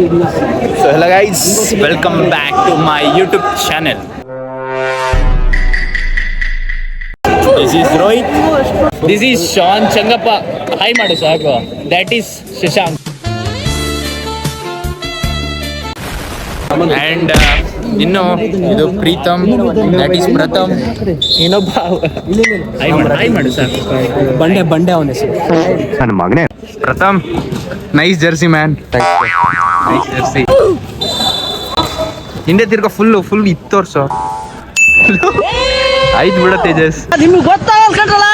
So hello guys, welcome back to my YouTube channel. This is Rohit. This is Sean Changappa. Hi ಮಾಡು ಸಾಕು. That is Shashank. And uh, ಇನ್ನು ಇದು Preetham that is ಪ್ರಥಮ್ ಇನ್ನೊಬ್ಬ hi ಮಾಡು hi ಮಾಡು ಸಾಕು ಬಂಡೆ ಬಂಡೆ ಅವನ ಹೆಸರು ನನ್ನ ಮಗನೇ Pratham nice jersey man nice jersey ಹಿಂದೆ ತಿರ್ಗ ಫುಲ್ ಫುಲ್ ಇತ್ತು ವರ್ಷ. ಆಯ್ತು ಬಿಡ ತೇಜಸ್ ನಿಮ್ಗೆ ಗೊತ್ತಾಗಲ್ಲ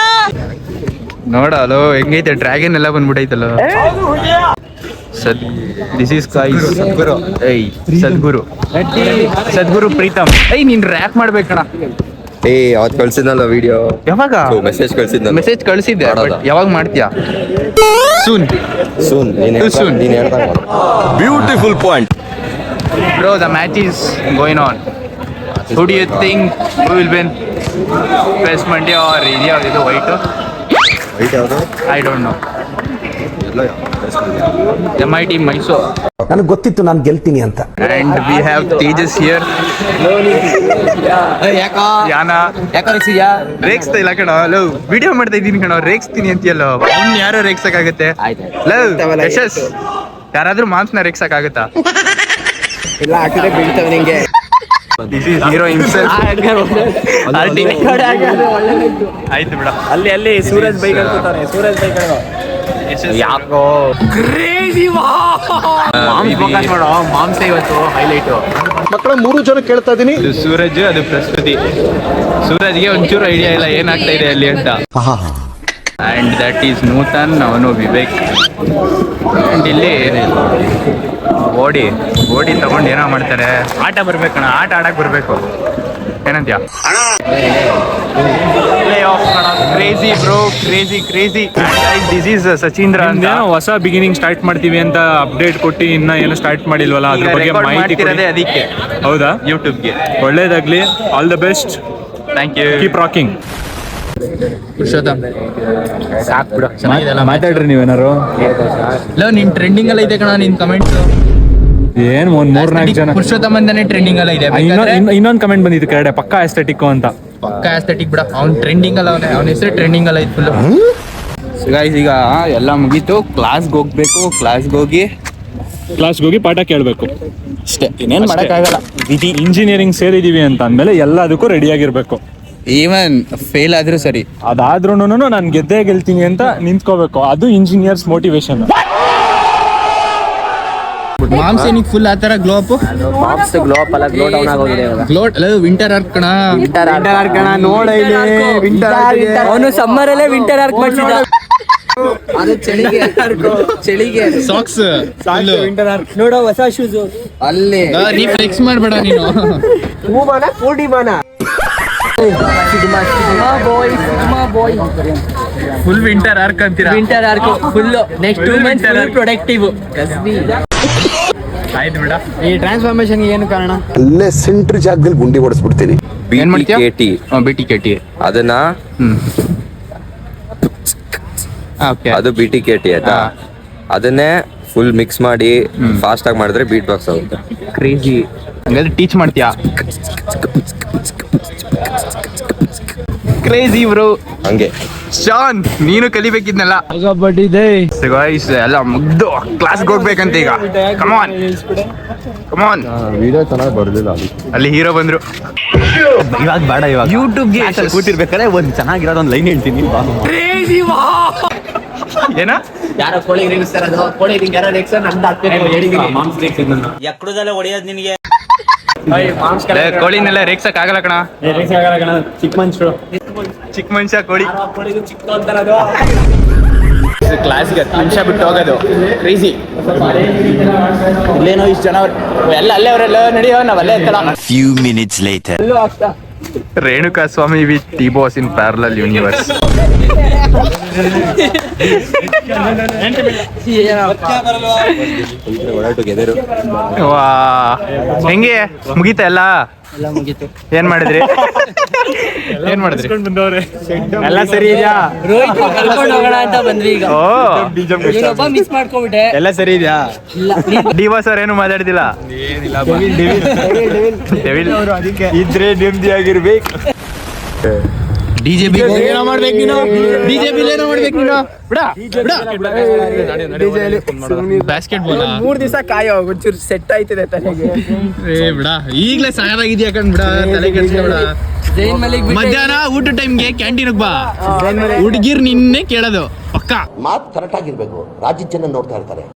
ನೋಡ ಅಲೋ ಹೆಂಗೈತೆ ಡ್ರ್ಯಾಗನ್ ಎಲ್ಲ ಬಂದ್ಬಿಟ್ಟೈತಲ್ಲ ಸದ್ ದಿಸ್ ಸದ್ಗುರು ಏಯ್ ಸದ್ಗುರು. ಸದ್ಗುರು. ಪ್ರೀತಮ್. ಏಯ್ ನೀನ್ ರ್ಯಾಕ್ ಮಾಡ್ಬೇಕಣ ಏ ಅವತ್ ಕಳ್ಸಿದ್ನಲ್ಲ ವಿಡಿಯೋ ಯಾವಾಗ? ಮೆಸೇಜ್ ಕಳ್ಸಿದ್ನ ಮೆಸೇಜ್ ಕಳ್ಸಿದ್ದೆ ಯಾವಾಗ ಮಾಡ್ತೀಯಾ? ಸೂನ್ ಸೂನ್ ಸೂನ್ ನೀನ್ ಹೇಳ್ತಾ beautiful point bro the match is going on who do you think who will win press ಮಂಡಿ ಆರ್ ಏರಿಯಾ ಯಾವ್ದು? ಇದು ವೈಟು ವೈಟ್ ಯಾವುದು? I don't know M I T Mysore ನನಗೆ ಗೊತ್ತಿತ್ತು ನಾನು ಗೆಲ್ತೀನಿ ಅಂತ. And we have Tejas here. ಯಾನ? ರೇಗ್ಸ್ತಾ ಇಲ್ಲ ಕಣ. ಲವ್ ವಿಡಿಯೋ ಮಾಡ್ತಾ ಇದ್ದೀನಿ ಕಣ. ರೇಗ್ಸ್ತೀನಿ ಅಂತೀಯಲ್ಲ? ಅವ್ನ್ ಯಾರೋ ರೇಗ್ಸಕ್ಕಾಗತ್ತೆ? ಲವ್ ಯಶಸ್. ಯಾರಾದ್ರೂ ಮಾನ್ಸ್ನ ರೇಗ್ಸಕ್ಕಾಗತ್ತಾ? ಎಲ್ಲ ಹಾಕಿದ್ರೆ ಬೀಳ್ತವೆ ನಿಂಗೆ. ದಿಸ್ ಈಸ್ ಹೀರೋ ಹಿಮ್ಸೆಲ್ಫ್ ಆಯ್ತು ಬಿಡ. ಅಲ್ಲಿ ಅಲ್ಲಿ ಸೂರಜ್ ಬೈಕ್ ಸೂರಜ್ ಬೈಕ್ ಯಾಕೋ. ಫೋಕಸ್ ಮಾಡೋ ಮಾಂಸ ಇವತ್ತು ಹೈಲೈಟ್ ಮಕ್ಕಳ ಮೂರು ಜನ ಕೇಳ್ತಾ ಇದೀನಿ. ಇದು ಸೂರಜ್ ಅದು ಪ್ರಸ್ತುತಿ. ಸೂರಜ್ಗೆ ಒಂಚೂರು ಐಡಿಯಾ ಇಲ್ಲ ಏನಾಗ್ತಾ ಇದೆ ಅಲ್ಲಿ ಅಂತ. ಅಂಡ್ ದಟ್ ಈಸ್ ನೂತನ್ ಅವನು ವಿವೇಕ್. ಅಂಡ್ ಇಲ್ಲಿ ಓಡಿ ಓಡಿ ತಗೊಂಡು ಏನೋ ಮಾಡ್ತಾರೆ. ಆಟ ಬರ್ಬೇಕಣ ಆಟ ಆಡಕ್ಕೆ ಬರ್ಬೇಕು. ಏನಂತ್ಯ? Play off crazy bro crazy crazy this is Sachindra ಅಂತ. ಹೊಸ ಬಿಗಿನಿಂಗ್ ಸ್ಟಾರ್ಟ್ ಮಾಡ್ತೀವಿ ಅಂತ ಅಪ್ಡೇಟ್ ಕೊಟ್ಟು ಇನ್ನ ಏನು ಸ್ಟಾರ್ಟ್ ಮಾಡಿಲ್ವಲ್ಲ ಅದ್ರ ಬಗ್ಗೆ ಮಾಹಿತಿ ಅದಕ್ಕೆ. ಹೌದಾ? ಯೂಟ್ಯೂಬ್ಗೆ ಒಳ್ಳೇದಾಗ್ಲಿ. All the best thank you keep rocking Purushottam. ಸಾಕ್ ಬಿಡು. ಮಾತಾಡ್ರಿ ನೀವೇನಾರು ಇಲ್ಲ ನಿನ್ ಟ್ರೆಂಡಿಂಗ್ ಎಲ್ಲ ಇದೆ ಕಣ ನಿನ್ ಕಮೆಂಟ್ ಏನ್ ಒಂದ್ ಮೂರ್ ನಾಲ್ಕು ಜನ. ಪುರುಷೋತ್ತಮಂದನೆ ಟ್ರೆಂಡಿಂಗ್ ಎಲ್ಲ ಇದೆ. ಇನ್ನೊಂದ್ ಇನ್ನೊಂದು ಕಮೆಂಟ್ ಬಂದಿತ್ತು ಕೆಳಗಡೆ ಪಕ್ಕಾ ಆಸ್ಥೆಟಿಕ್ ಅಂತ. ಪಕ್ಕಾ ಆಸ್ಥೆಟಿಕ್ ಬಿಡ. ಅವ್ನ್ ಟ್ರೆಂಡಿಂಗ್ ಅಲ್ಲ ಅವನೇ. ಅವನ ಹೆಸರು ಟ್ರೆಂಡಿಂಗ್ ಅಲ್ಲ ಇತ್ತು ಗೈಸ್ ಈಗ ಎಲ್ಲ ಮುಗೀತು. ಕ್ಲಾಸ್ಗೆ ಹೋಗ್ಬೇಕು ಕ್ಲಾಸ್ಗೆ ಹೋಗಿ. ಕ್ಲಾಸ್ಗೆ ಹೋಗಿ ಪಾಠ ಕೇಳ್ಬೇಕು. ಅಷ್ಟೇ. ಇನ್ನೇನ್ ಮಾಡೋಕ್ಕಾಗಲ್ಲ. ವಿಧಿ ಇಂಜಿನಿಯರಿಂಗ್ ಸೇರಿದೀವಿ ಅಂತ ಅಂದ್ಮೇಲೆ ಎಲ್ಲದಕ್ಕೂ ರೆಡಿ ಆಗಿರ್ಬೇಕು. ಈವನ್ ಫೇಲ್ ಆದ್ರೂ ಸರಿ. ಅದಾದ್ರೂ ನಾನು ಗೆದ್ದೇ ಗೆಲ್ತೀನಿ ಅಂತ ನಿಂತ್ಕೋಬೇಕು. ಅದು ಇಂಜಿನಿಯರ್ಸ್ ಮೋಟಿವೇಶನ್ ಮಾಮ್ಸ್ ಏನಿಗೆ ಫುಲ್ ಆತರ ಗ್ಲೋ ಅಪ್ ಗ್ಲೋ ಅಪ್ ಅಲ್ಲ ಗ್ಲೋ ಡೌನ್ ಆಗೋಗಿದೆ ಇವಾಗ. ಗ್ಲೋ ಅಲ್ಲ ವಿಂಟರ್ ಆರ್ಕ್ ಕಣ? ವಿಂಟರ್ ಆರ್ಕ್ ಕಣ ನೋಡಿ ವಿಂಟರ್ ಅವನು ಸಮ್ಮರ್ ಅಲ್ಲೇ ವಿಂಟರ್ ಆರ್ಕ್ ಮಾಡ್ಸಿದ ಅದು ಚಳಿಗೆ. ಚಳಿಗೆ. ಸಾಕ್ಸ್ ವಿಂಟರ್ ಆರ್ಕ್ ನೋಡೋ ಹೊಸ ಶೂಸ್ ಅಲ್ಲಿ. ನೀ ಫ್ಲೆಕ್ಸ್ ಮಾಡಬೇಡ ನೀನು. ಹೂಮಾನ sigma boy boy full winter arc ಅಂತೀರಾ? Winter arc full next two months full. Productive ಆಯ್ತು ಬಿಡ ಈ ಟ್ರಾನ್ಸ್ಫಾರ್ಮೇಶನ್ ಏನು ಕಾರಣ? ಅಲ್ಲೇ ಸೆಂಟ್ರ್ ಜಾಗದಲ್ಲಿ ಗುಂಡಿ ಹೊಡೆಸ್ಬಿಡ್ತೀನಿ. ಬಿಟಿಕೆಟಿ ಬಿಟಿಕೆಟಿ ಅದನ್ನ ಅದು ಬಿಟಿಕೆಟಿ ಟಿ ಕೆ ಟಿ ಆಯ್ತಾ? ಅದನ್ನೇ ಫುಲ್ ಮಿಕ್ಸ್ ಮಾಡಿ ಫಾಸ್ಟ್ ಆಗಿ ಮಾಡಿದ್ರೆ ಬೀಟ್ ಬಾಕ್ಸ್ ಆಗುತ್ತೆ. ಕ್ರೇಜಿ ಹಂಗಾದ್ರೆ ಟೀಚ್ ಮಾಡ್ತೀಯಾ? ಕ್ರೇಜಿ ಬ್ರೋ ಹಂಗೆ. ಶಾನ್ ನೀನು ಕಲಿಬೇಕಿದ್ನಲ್ಲ. ಅಲ್ಲ ಎಲ್ಲ ಮುಗ್ದು ಕ್ಲಾಸ್ಗೆ ಹೋಗ್ಬೇಕಂತ ಈಗ. ಕಮಾನ್ ಕಮಾನ್ ವಿಡಿಯೋ ಚೆನ್ನಾಗಿ ಬರ್ಲಿಲ್ಲ ಅಲ್ಲಿ ಹೀರೋ ಬಂದ್ರು. ಇವಾಗ ಬೇಡ ಇವಾಗ. ಯೂಟ್ಯೂಬ್ಗೆ ಕೂತಿರ್ಬೇಕಾದ್ರೆ ಒಂದ್ ಚೆನ್ನಾಗಿರೋದು ಒಂದ್ ಲೈನ್ ಹೇಳ್ತೀನಿ ಏನ? ಯಾರೋ ಕೋಳಿ ರೇಗಿಸ್ತಾರದು ಕೋಳಿ ರಿಂಗ್ ಯಾರೋ ರೇಗ್ಸ ನಂದು ಹಾಕ್ತೀನಿ ಹೇಳಿದೀನಿ. ಎಕ್ಕಡದಲ್ಲೇ ಹೊಡೆಯೋದು ನಿನಗೆ. ಕೋಳಿನೆಲ್ಲ ರೇಕ್ಸಕ್ ಆಗಲ್ಲ ಕಣ. ಚಿಕ್ಕ ಮನುಷ್ಯರು ಚಿಕ್ಕ ಮನುಷ್ಯ ಕೊಡಿ. ಕ್ಲಾಸ್ಗೆ ಹತ್ತು ನಿಮಿಷ ಬಿಟ್ಟು ಹೋಗೋದು. ಕ್ರೇಜಿ ಇಲ್ಲೇನೋ ಇಷ್ಟು ಜನ ಅವ್ರೆ. ಎಲ್ಲ ಅಲ್ಲೇ ಅವರೆಲ್ಲ ನಡೆಯೋ ನಾವಲ್ಲೇ ಎತ್ತಲ್ಲ few minutes later Renuka Swamy with D boss in parallel universe ಹೆಂಗೆ? ಮುಗೀತಾ ಎಲ್ಲ? ಎಲ್ಲ ಮುಗೀತು. ಏನ್ ಮಾಡಿದ್ರಿ? ಏನ್ ಮಾಡಿದ್ರಿ? ಎಲ್ಲ ಸರಿ ಇದೆಯಾ? ರೋಹಿತ್ ಕರ್ಕೊಂಡು ಹೋಗೋಣ ಅಂತ ಬಂದ್ವಿ ಈಗ. ಓ. ಇವನೊಬ್ಬ ಮಿಸ್ ಮಾಡ್ಕೊಂಡ್ಬಿಟ್ಟೆ. ಎಲ್ಲ ಸರಿ ಇದೆಯಾ? ಇಲ್ಲ ನೀನ್ ಸರ್ ಏನು ಮಾತಾಡ್ತಿಲ್ಲ? ಡೆವಿಲ್ ಇದ್ರೆ ನೆಮ್ಮದಿ ಆಗಿರ್ಬೇಕು ಡಿಜೆಪಿ ಏನ ಮಾಡ್ಬೇಕು ನೀನು ಡಿಜೆಪಿ ಏನ ಮಾಡ್ಬೇಕು ನೀನು ಬಿಡ ಬ್ಯಾಸ್ಕೆಟ್ ಬಾಲ್ ಮೂರ್ ದಿವಸ ಕಾಯೋ ಒಂಚೂರು ಸೆಟ್ ಆಯ್ತದೆ ತಲೆಗೆ ಏ ಬಿಡ ಈಗ್ಲೇ ಸಾಕಾಗಿದ್ಯಾ ಕಣ್ ಬಿಡ ತಲೆ ಕೆಡ್ಸ್ಕೊಬೇಡ ಮಧ್ಯಾಹ್ನ ಊಟ ಟೈಮ್ಗೆ ಕ್ಯಾಂಟೀನ್ ಬಾ ಹುಡುಗಿರ್ ನಿನ್ನೆ ಕೇಳೋದು ಪಕ್ಕ ಮಾತ್ ಕರೆಕ್ಟ್ ಆಗಿರ್ಬೇಕು ರಾಜ್ಯ ಜನ ನೋಡ್ತಾ ಇರ್ತಾರೆ